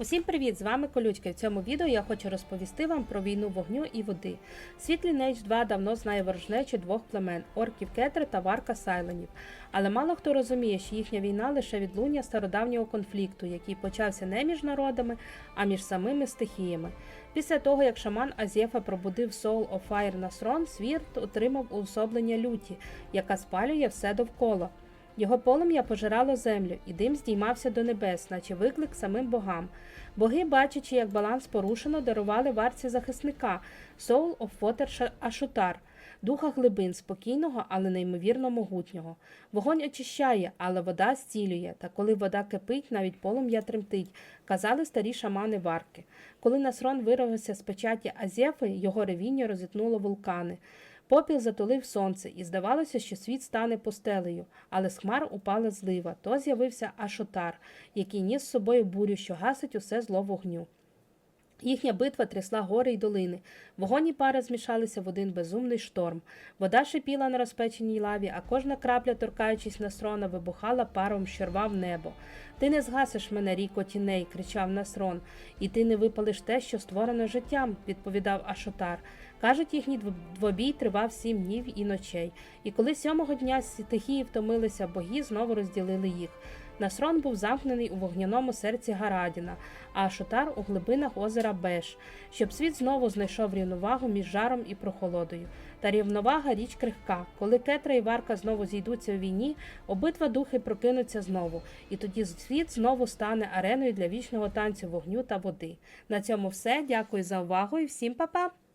Усім привіт! З вами Колючка. В цьому відео я хочу розповісти вам про війну вогню і води. Світ Lineage 2 давно знає ворожнечі двох племен орків Кетри та Варка Сайленів. Але мало хто розуміє, що їхня війна лише відлуння стародавнього конфлікту, який почався не між народами, а між самими стихіями. Після того, як шаман Азєфа пробудив Soul of Fire Насрон, світ отримав уособлення люті, яка спалює все довкола. Його полум'я пожирало землю, і дим здіймався до небес, наче виклик самим богам. Боги, бачачи, як баланс порушено, дарували варці захисника Soul of Water Ашутар, духа глибин, спокійного, але неймовірно могутнього. Вогонь очищає, але вода зцілює, та коли вода кипить, навіть полум'я тремтить, казали старі шамани варки. Коли Насрон вирвався з печаті Азєфи, його ревіння розітнуло вулкани. Попіл затулив сонце, і здавалося, що світ стане постелею, але з хмар упала злива, то з'явився Ашотар, який ніс з собою бурю, що гасить усе зло вогню. Їхня битва трясла гори й долини. Вогонь і пара змішалися в один безумний шторм. Вода шипіла на розпеченій лаві, а кожна крапля, торкаючись Насрона, вибухала паром, що рвав небо. Ти не згасиш мене, ріко тіней, кричав Насрон, і ти не випалиш те, що створено життям, відповідав Ашотар. Кажуть, їхній двобій тривав сім днів і ночей. І коли сьомого дня стихії втомилися, боги знову розділили їх. Насрон був замкнений у вогняному серці Гарадіна, а Шотар у глибинах озера Беш, щоб світ знову знайшов рівновагу між жаром і прохолодою. Та рівновага річ крихка. Коли Кетра і Варка знову зійдуться у війні, обидва духи прокинуться знову, і тоді світ знову стане ареною для вічного танцю вогню та води. На цьому все. Дякую за увагу і всім па-па!